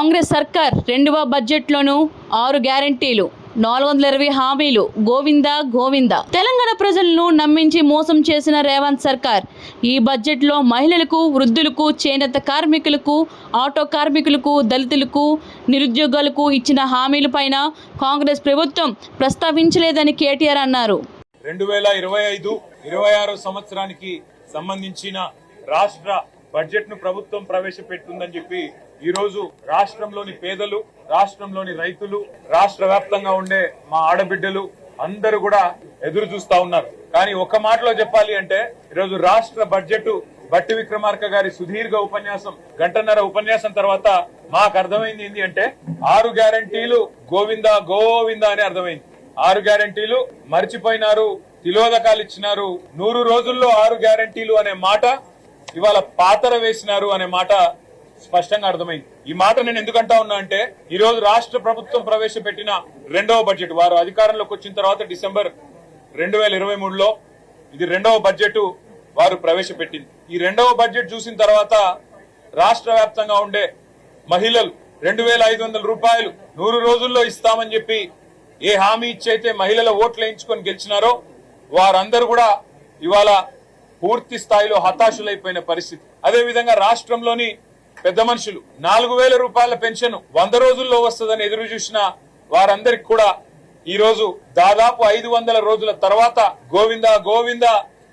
కాంగ్రెస్ సర్కార్ రెండవ బడ్జెట్లోనూ ఆరు గ్యారంటీలు నాలుగు వందల ఇరవై హామీలు గోవింద గోవింద. తెలంగాణ ప్రజలను నమ్మించి మోసం చేసిన రేవంత్ సర్కార్ ఈ బడ్జెట్లో మహిళలకు వృద్ధులకు చేనేత కార్మికులకు ఆటో కార్మికులకు దళితులకు నిరుద్యోగులకు ఇచ్చిన హామీలపైన కాంగ్రెస్ ప్రభుత్వం ప్రస్తావించలేదని కేటీఆర్ అన్నారు. రెండు వేల ఇరవై ఐదు ఇరవై ఆరో సంవత్సరానికి సంబంధించిన రాష్ట్ర బడ్జెట్ను ప్రభుత్వం ప్రవేశపెట్టిందని చెప్పి ఈ రోజు రాష్ట్రంలోని పేదలు రాష్ట్రంలోని రైతులు రాష్ట్ర వ్యాప్తంగా ఉండే మా ఆడబిడ్డలు అందరూ కూడా ఎదురు చూస్తా ఉన్నారు. కానీ ఒక మాటలో చెప్పాలి అంటే ఈరోజు రాష్ట్ర బడ్జెట్ బట్టి విక్రమార్క గారి సుదీర్ఘ ఉపన్యాసం గంటన్నర ఉపన్యాసం తర్వాత మాకు అర్థమైంది ఏంటి అంటే ఆరు గ్యారంటీలు గోవిందా గోవిందా అని అర్థమైంది. ఆరు గ్యారంటీలు మర్చిపోయినారు తిలోదకాలు ఇచ్చినారు నూరు రోజుల్లో ఆరు గ్యారంటీలు అనే మాట ఇవాళ పాతర వేసినారు అనే మాట స్పష్టంగా అర్థమైంది. ఈ మాట నేను ఎందుకంటా ఉన్నా అంటే ఈ రోజు రాష్ట్ర ప్రభుత్వం ప్రవేశపెట్టిన రెండవ బడ్జెట్. వారు అధికారంలోకి వచ్చిన తర్వాత డిసెంబర్ రెండు వేల ఇరవై మూడులో ఇది రెండవ బడ్జెట్ వారు ప్రవేశపెట్టింది. ఈ రెండవ బడ్జెట్ చూసిన తర్వాత రాష్ట్ర వ్యాప్తంగా ఉండే మహిళలు రెండు వేల ఐదు వందల రూపాయలు నూరు రోజుల్లో ఇస్తామని చెప్పి ఏ హామీ ఇచ్చైతే మహిళల ఓట్లు వేయించుకొని గెలిచినారో వారందరూ కూడా ఇవాళ పూర్తి స్థాయిలో హతాశులైపోయిన పరిస్థితి. అదే విధంగా రాష్ట్రంలోని పెద్ద మనుషులు. నాలుగు వేల రూపాయల పెన్షన్ వంద రోజుల్లో వస్తుందని ఎదురు చూసిన వారందరికి కూడా ఈ రోజు దాదాపు ఐదు వందల రోజుల తర్వాత గోవింద గోవింద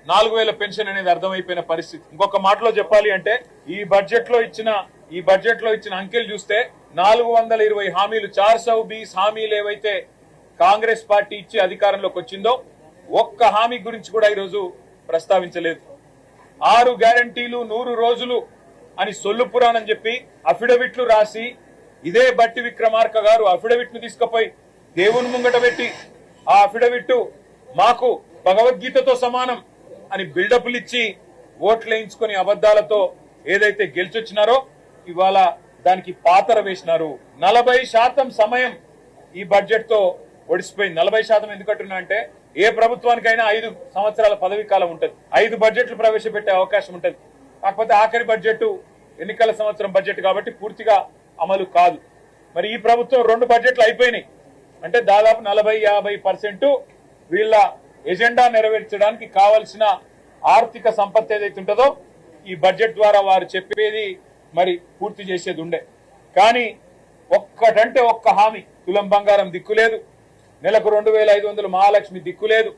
నాలుగు వేల పెన్షన్ అనేది అర్థమైపోయిన పరిస్థితి. ఇంకొక మాటలో చెప్పాలి అంటే ఈ బడ్జెట్లో ఇచ్చిన ఈ బడ్జెట్లో ఇచ్చిన అంకెలు చూస్తే నాలుగు వందల ఇరవై హామీలు చార్ సౌ బీస్ హామీలు ఏవైతే కాంగ్రెస్ పార్టీ ఇచ్చి అధికారంలోకి వచ్చిందో ఒక్క హామీ గురించి కూడా ఈరోజు ప్రస్తావించలేదు. ఆరు గ్యారంటీలు నూరు రోజులు అని సొల్లు పురాణం చెప్పి అఫిడవిట్లు రాసి ఇదే బట్టి విక్రమార్క గారు అఫిడవిట్ను తీసుకుపోయి దేవుని ముంగట పెట్టి ఆ అఫిడవిట్ మాకు భగవద్గీతతో సమానం అని బిల్డప్లు ఇచ్చి ఓట్లు వేయించుకొని అబద్దాలతో ఏదైతే గెలిచొచ్చినారో ఇవాళ దానికి పాతర వేసినారు. నలభై శాతం సమయం ఈ బడ్జెట్తో ఒడిసిపోయింది. నలభై శాతం ఎందుకంటున్నా అంటే ఏ ప్రభుత్వానికైనా ఐదు సంవత్సరాల పదవీ కాలం ఉంటుంది. ఐదు బడ్జెట్లు ప్రవేశపెట్టే అవకాశం ఉంటుంది. కాకపోతే ఆఖరి బడ్జెట్ ఎన్నికల సంవత్సరం బడ్జెట్ కాబట్టి పూర్తిగా అమలు కాదు. మరి ఈ ప్రభుత్వం రెండు బడ్జెట్లు అయిపోయినాయి. అంటే దాదాపు నలభై యాభై పర్సెంట్ వీళ్ళ ఎజెండా నెరవేర్చడానికి కావలసిన ఆర్థిక సంపత్తి ఏదైతే ఉంటుందో ఈ బడ్జెట్ ద్వారా వారు చెప్పేది మరి పూర్తి చేసేది ఉండే. కానీ ఒక్కటంటే ఒక్క హామీ తులం బంగారం దిక్కులేదు నెలకు రెండు వేల ఐదు వందలు మహాలక్ష్మి దిక్కులేదు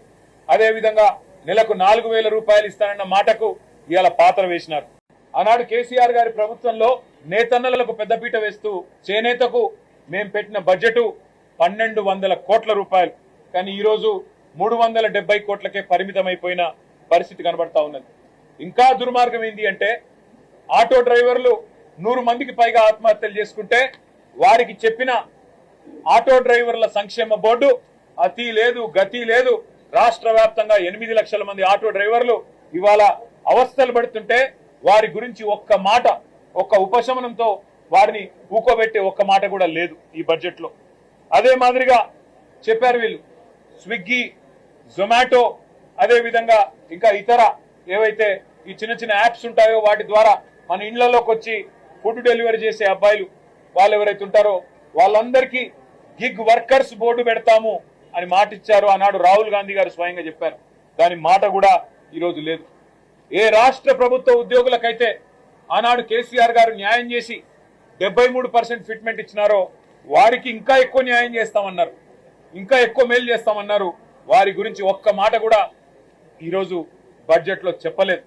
అదేవిధంగా నెలకు నాలుగు వేల రూపాయలు ఇస్తానన్న మాటకు ఇవాళ పాత్ర వేసినారు. ఆనాడు కేసీఆర్ గారి ప్రభుత్వంలో నేతన్నలకు పెద్దపీట వేస్తూ చేనేతకు మేము పెట్టిన బడ్జెటు పన్నెండు వందల కోట్ల రూపాయలు. కానీ ఈరోజు మూడు వందల డెబ్బై కోట్లకే పరిమితమైపోయిన పరిస్థితి కనబడతా ఉన్నది. ఇంకా దుర్మార్గం ఏంటి అంటే ఆటో డ్రైవర్లు నూరు మందికి పైగా ఆత్మహత్యలు చేసుకుంటే వారికి చెప్పిన ఆటో డ్రైవర్ల సంక్షేమ బోర్డు అతి లేదు గతి లేదు. రాష్ట్ర వ్యాప్తంగా ఎనిమిది లక్షల మంది ఆటో డ్రైవర్లు ఇవాళ అవస్థలు పడుతుంటే వారి గురించి ఒక్క మాట ఒక్క ఉపశమనంతో వారిని ఊకోబెట్టే ఒక్క మాట కూడా లేదు ఈ బడ్జెట్లో. అదే మాదిరిగా చెప్పారు వీళ్ళు స్విగ్గీ జొమాటో అదేవిధంగా ఇంకా ఇతర ఏవైతే ఈ చిన్న చిన్న యాప్స్ ఉంటాయో వాటి ద్వారా మన ఇళ్ళలోకి వచ్చి ఫుడ్ డెలివరీ చేసే అబ్బాయిలు వాళ్ళు ఎవరైతే ఉంటారో వాళ్ళందరికీ గిగ్ వర్కర్స్ బోర్డు పెడతాము అని మాట ఇచ్చారు ఆనాడు రాహుల్ గాంధీ గారు స్వయంగా చెప్పారు. దాని మాట కూడా ఈరోజు లేదు. ఏ రాష్ట్ర ప్రభుత్వ ఉద్యోగులకైతే ఆనాడు కేసీఆర్ గారు న్యాయం చేసి డెబ్బై మూడు పర్సెంట్ ఫిట్మెంట్ ఇచ్చినారో వారికి ఇంకా ఎక్కువ న్యాయం చేస్తామన్నారు. ఇంకా ఎక్కువ మేలు చేస్తామన్నారు. వారి గురించి ఒక్క మాట కూడా ఈరోజు బడ్జెట్లో చెప్పలేదు.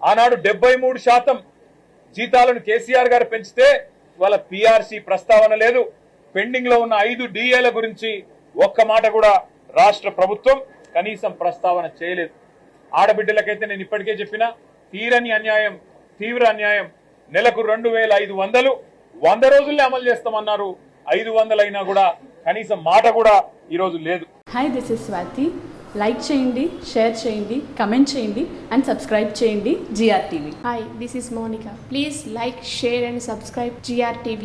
ఆనాడు డెబ్బై మూడు శాతం జీతాలను కేసీఆర్ గారు పెంచితే వాళ్ళ పిఆర్సీ ప్రస్తావన లేదు. పెండింగ్లో ఉన్న ఐదు డిఏల గురించి ఒక్క మాట కూడా రాష్ట్ర ప్రభుత్వం కనీసం ప్రస్తావన చేయలేదు. ఆడబిడ్డలకైతే నేను ఇప్పటికే చెప్పిన తీరని అన్యాయం తీవ్ర అన్యాయం. నెలకు రెండు వేల ఐదు వందలు. వంద రోజుల్లో అమలు చేస్తామన్నారు. ఐదు వందలైనా కూడా కనీసం మాట కూడా ఈరోజు లేదు. Hi this is Swathi like చేయండి షేర్ చేయండి కమెంట్ చేయండి అండ్ సబ్స్క్రైబ్ చేయండి GR TV Hi, this is Monica. Please like, share, and subscribe GRTV.